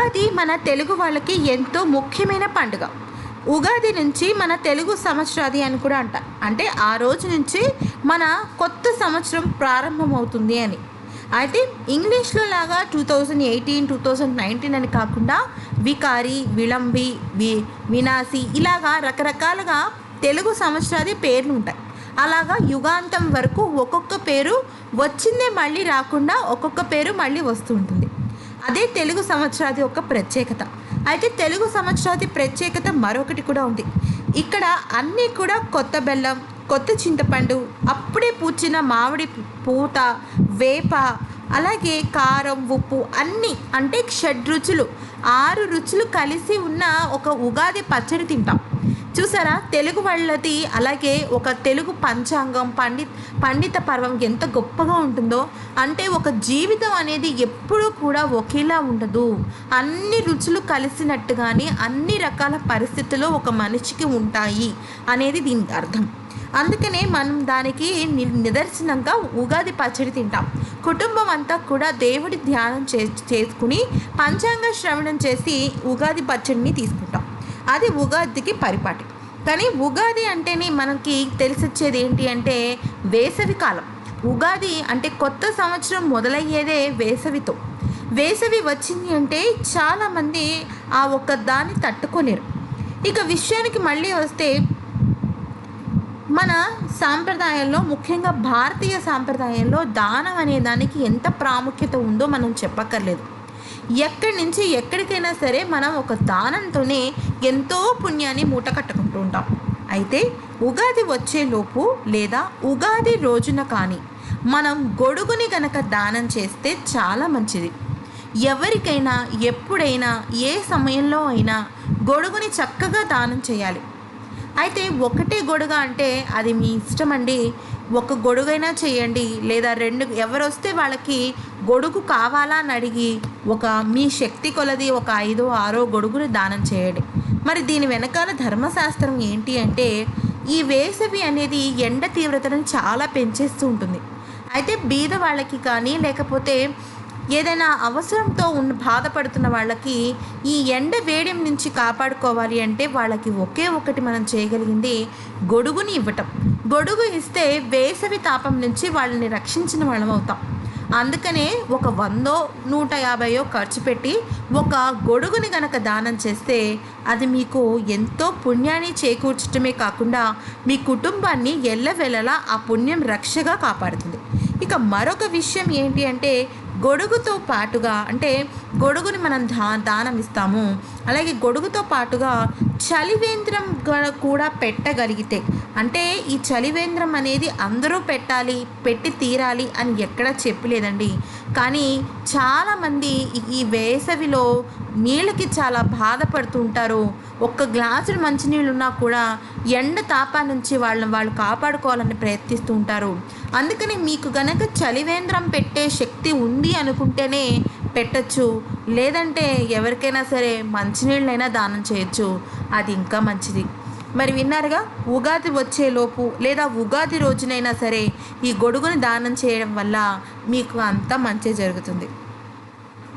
ఉగాది మన తెలుగు వాళ్ళకి ఎంతో ముఖ్యమైన పండుగ. ఉగాది నుంచి మన తెలుగు సంవత్సరాది అని కూడా అంట. అంటే ఆ రోజు నుంచి మన కొత్త సంవత్సరం ప్రారంభమవుతుంది అని. అయితే ఇంగ్లీష్లో లాగా two thousand eighteen two thousand nineteen అని కాకుండా వికారి విళంబి వి వినాసి ఇలాగా రకరకాలుగా తెలుగు సంవత్సరాది పేర్లు ఉంటాయి. అలాగా యుగాంతం వరకు ఒక్కొక్క పేరు వచ్చిందే మళ్ళీ రాకుండా ఒక్కొక్క పేరు మళ్ళీ వస్తూ ఉంటుంది. అదే తెలుగు సంవత్సరాది యొక్క ప్రత్యేకత. అయితే తెలుగు సంవత్సరాది ప్రత్యేకత మరొకటి కూడా ఉంది. ఇక్కడ అన్నీ కూడా కొత్త బెల్లం కొత్త చింతపండు అప్పుడే పూచిన మామిడి పూత వేప అలాగే కారం ఉప్పు అన్నీ అంటే షడ్రుచులు ఆరు రుచులు కలిసి ఉన్న ఒక ఉగాది పచ్చడి తింటాం. చూసారా? తెలుగు వాళ్ళది అలాగే ఒక తెలుగు పంచాంగం పండిత్ పండిత పర్వం ఎంత గొప్పగా ఉంటుందో? అంటే ఒక జీవితం అనేది ఎప్పుడూ కూడా ఒకేలా ఉండదు. అన్ని రుచులు కలిసినట్టుగానే అన్ని రకాల పరిస్థితులు ఒక మనిషికి ఉంటాయి అనేది దీనికి అర్థం. అందుకనే మనం దానికి ని- నిదర్శనంగా ఉగాది పచ్చడి తింటాం. కుటుంబం అంతా కూడా దేవుడి ధ్యానం చే చేసుకుని పంచాంగ శ్రవణం చేసి ఉగాది పచ్చడిని తీసుకుంటాం. అది ఉగాదికి పరిపాటి. కానీ ఉగాది అంటేనే మనకి తెలిసొచ్చేది ఏంటి అంటే వేసవి కాలం. ఉగాది అంటే కొత్త సంవత్సరం మొదలయ్యేదే వేసవితో. వేసవి వచ్చింది అంటే చాలామంది ఆ ఒక్క దాన్ని తట్టుకోలేరు. ఇక విషయానికి మళ్ళీ వస్తే మన సాంప్రదాయంలో ముఖ్యంగా భారతీయ సాంప్రదాయంలో దానం అనే దానికి ఎంత ప్రాముఖ్యత ఉందో మనం చెప్పక్కర్లేదు. ఎక్కడి నుంచి ఎక్కడికైనా సరే మనం ఒక దానంతోనే ఎంతో పుణ్యాన్ని మూట కట్టుకుంటూ ఉంటాం. అయితే ఉగాది వచ్చేలోపు లేదా ఉగాది రోజున కానీ మనం గొడుగుని గనక దానం చేస్తే చాలా మంచిది. ఎవరికైనా ఎప్పుడైనా ఏ సమయంలో అయినా గొడుగుని చక్కగా దానం చేయాలి. అయితే ఒకటే గొడుగ అంటే అది మీ ఇష్టం అండి ఒక గొడుగైనా చేయండి. లేదా రెండు ఎవరు వస్తే వాళ్ళకి గొడుగు కావాలా అని అడిగి ఒక మీ శక్తి కొలది ఒక ఐదో ఆరో గొడుగుని దానం చేయండి. మరి దీని వెనకాల ధర్మశాస్త్రం ఏంటి అంటే ఈ వేసవి అనేది ఎండ తీవ్రతను చాలా పెంచేస్తూ ఉంటుంది. అయితే బీద వాళ్ళకి కానీ లేకపోతే ఏదైనా అవసరంతో ఉన్న బాధపడుతున్న వాళ్ళకి ఈ ఎండ వేడిం నుంచి కాపాడుకోవాలి అంటే వాళ్ళకి ఒకే ఒకటి మనం చేయగలిగింది గొడుగుని ఇవ్వటం. గొడుగు ఇస్తే వేసవి తాపం నుంచి వాళ్ళని రక్షించిన వాళ్ళం అవుతాం. అందుకనే ఒక వందో నూట యాభైయో ఖర్చు పెట్టి ఒక గొడుగుని గనక దానం చేస్తే అది మీకు ఎంతో పుణ్యాన్ని చేకూర్చటమే కాకుండా మీ కుటుంబాన్ని ఎల్లవెల్లలా ఆ పుణ్యం రక్షగా కాపాడుతుంది. ఇక మరొక విషయం ఏంటి అంటే గొడుగుతో పాటుగా అంటే గొడుగుని మనం దా దానం ఇస్తాము అలాగే గొడుగుతో పాటుగా చలివేంద్రం కూడా పెట్టగలిగితే అంటే ఈ చలివేంద్రం అనేది అందరూ పెట్టాలి పెట్టి తీరాలి అని ఎక్కడా చెప్పలేదండి. కానీ చాలామంది ఈ- వేసవిలో నీళ్ళకి చాలా బాధపడుతూ ఉంటారు. ఒక్క గ్లాసుడు మంచినీళ్ళు ఉన్నా కూడా ఎండ తాపా నుంచి వాళ్ళని వాళ్ళు కాపాడుకోవాలని ప్రయత్నిస్తూ ఉంటారు. అందుకని మీకు గనక చలివేంద్రం పెట్టే శక్తి ఉంది అనుకుంటేనే పెట్టచ్చు. లేదంటే ఎవరికైనా సరే మంచినీళ్ళైనా దానం చేయొచ్చు. అది ఇంకా మంచిది. మరి విన్నారుగా? ఉగాది వచ్చేలోపు లేదా ఉగాది రోజునైనా సరే ఈ గొడుగుని దానం చేయడం వల్ల మీకు అంతా మంచి జరుగుతుంది.